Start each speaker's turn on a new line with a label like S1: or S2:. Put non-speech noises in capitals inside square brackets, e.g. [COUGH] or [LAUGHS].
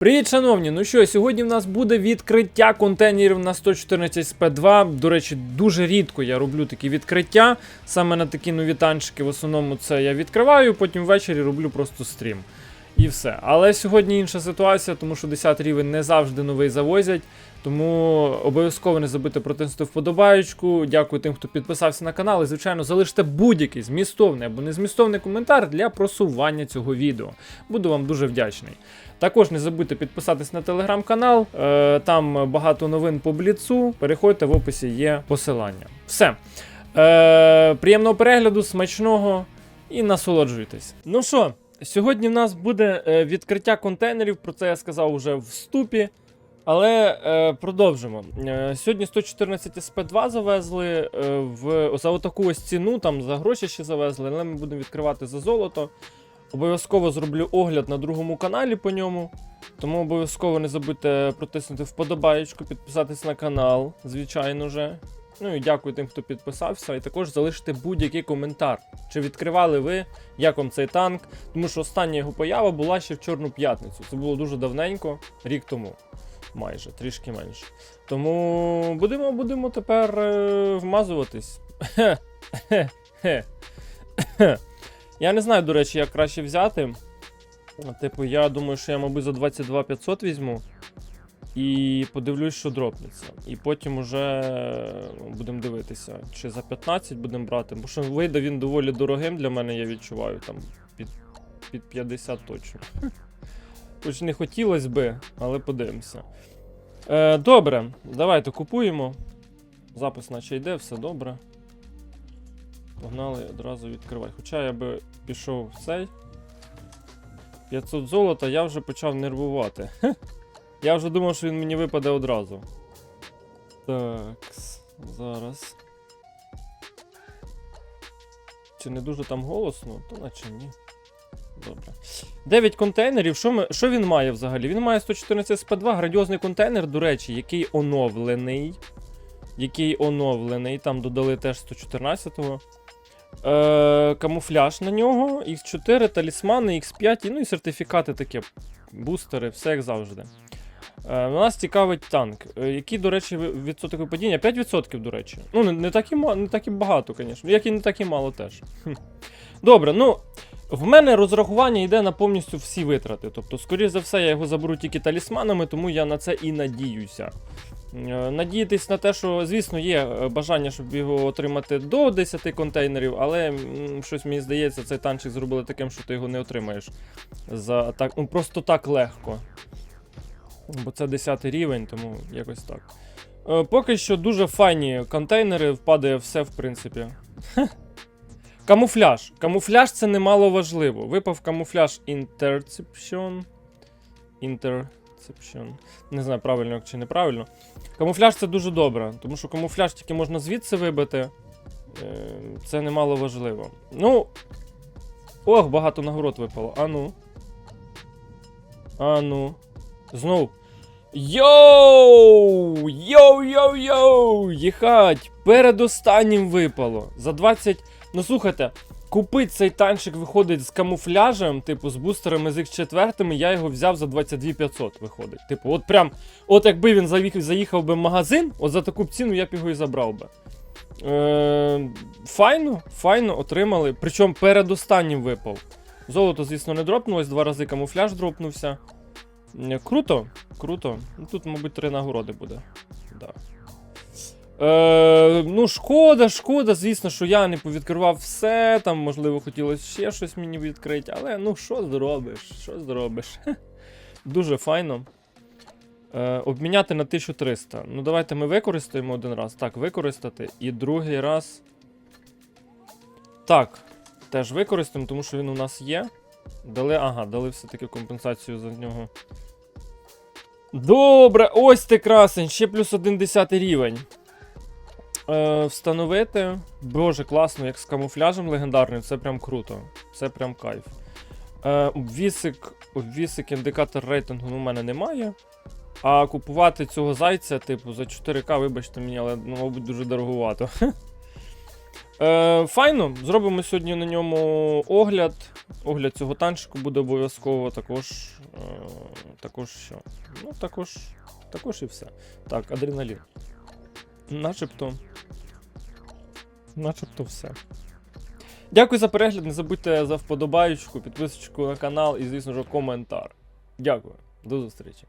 S1: Привіт, шановні! Ну що, сьогодні в нас буде відкриття контейнерів на 114 sp 2 До речі, дуже рідко я роблю такі відкриття. Саме на такі нові танчики. В основному це я відкриваю, потім ввечері роблю просто стрім. І все. Але сьогодні інша ситуація, тому що 10 рівень не завжди новий завозять. Тому обов'язково не забудьте протиснути вподобаєчку. Дякую тим, хто підписався на канал. І, звичайно, залиште будь-який змістовний або незмістовний коментар для просування цього відео. Буду вам дуже вдячний. Також не забудьте підписатись на телеграм-канал. Е, там багато новин по бліцу. Переходьте в описі є посилання. Все. Е, приємного перегляду, смачного і насолоджуйтесь. Ну що, сьогодні в нас буде е, відкриття контейнерів. Про це я сказав уже в вступі. Але е, продовжимо. Е, сьогодні 114 SP2 завезли е, в, за отаку ось ціну, там за гроші ще завезли, але ми будемо відкривати за золото. Обов'язково зроблю огляд на другому каналі по ньому. Тому обов'язково не забудьте протиснути вподобаєчку, підписатись на канал, звичайно же. Ну і дякую тим, хто підписався. І також залиште будь-який коментар. Чи відкривали ви, як вам цей танк? Тому що остання його поява була ще в Чорну п'ятницю. Це було дуже давненько, рік тому. Майже, трішки менше. Тому будемо, будемо тепер е, вмазуватись. [LAUGHS] Я не знаю, до речі, як краще взяти. Типу, я думаю, що я, мабуть, за 22 500 візьму. І подивлюсь, що дропнеться. І потім уже будемо дивитися, чи за 15 будемо брати. Бо що вийде він доволі дорогим для мене, я відчуваю, там під, під 50 точно. Хоч не хотілося би, але подивимося. Е, добре, давайте купуємо. Запис наче йде, все добре. Погнали одразу відкривати. Хоча я би пішов в цей. 500 золота, я вже почав нервувати. Я вже думав, що він мені випаде одразу. Так, зараз. Чи не дуже там голосно, то наче ні. Добре. 9 контейнерів. Що, ми, що він має взагалі? Він має 114 SP2, грандіозний контейнер, до речі, який оновлений. Який оновлений. Там додали теж 114-го. Е, камуфляж на нього, X4, талісмани, X5, і, ну і сертифікати такі, бустери, все як завжди. Е, нас цікавить танк. Е, який, до речі, відсоток випадіння? 5%, до речі. Ну, не, не, так і, не так і багато, звісно. Як і не так і мало теж. Добре, ну. В мене розрахування йде на повністю всі витрати. Тобто, скоріш за все, я його заберу тільки талісманами, тому я на це і надіюся. Е, Надіятись на те, що, звісно, є бажання, щоб його отримати до 10 контейнерів, але щось мені здається, цей танчик зробили таким, що ти його не отримаєш за так, ну, просто так легко. Бо це 10 рівень, тому якось так. Е, Поки що дуже файні контейнери, впадає все, в принципі. [LAUGHS] Камуфляж. Камуфляж це немало важливо. Випав камуфляж Interception. Interception. Не знаю, правильно чи неправильно. Камуфляж це дуже добре, тому що камуфляж тільки можна звідси вибити. Е, Це немало важливо. Ну. Ох, багато нагород випало. А ну. Ну. Йоу! Йоу-йоу-йоу! Їхать! Передостаннім випало. За 20. Ну слухайте, купить цей танчик виходить з камуфляжем, типу з бустерами з X4, я його взяв за 22 500 виходить. Типу, от прям, от якби він заїхав би в магазин, от за таку ціну я б його і забрав би. Е, файно, файно отримали. Причому передостаннім випав. Золото, звісно, не дропнулось, два рази камуфляж дропнувся. Е, Круто, круто. Ну, Тут, мабуть, три нагороди буде. Да. Е, ну, шкода, шкода, звісно, що я не повідкривав все. Там, можливо, хотілося ще щось мені відкрити, але ну що зробиш? Що зробиш? Дуже файно. Е, обміняти на 1300. Ну, давайте ми використаємо один раз. Так, використати. І другий раз. Так. Теж використаємо, тому що він у нас є. Дали, ага, дали все-таки компенсацію за нього. Добре, ось ти красень, ще плюс один десятий рівень. Е, встановити. Боже, класно, як з камуфляжем легендарним, це прям круто. Це прям кайф. Е, обвісик, обвісик, індикатор рейтингу ну, у мене немає. А купувати цього зайця, типу, за 4К, вибачте мені, але, ну, мабуть, дуже дороговато. [LAUGHS] Е, файно, зробимо сьогодні на ньому огляд. Огляд цього танчику буде обов'язково також. Е, також що? Ну, також. Також і все. Так, адреналін. Начебто. Начебто все. Дякую за перегляд. Не забудьте за вподобаючку, підписочку на канал і, звісно ж, коментар. Дякую. До зустрічі.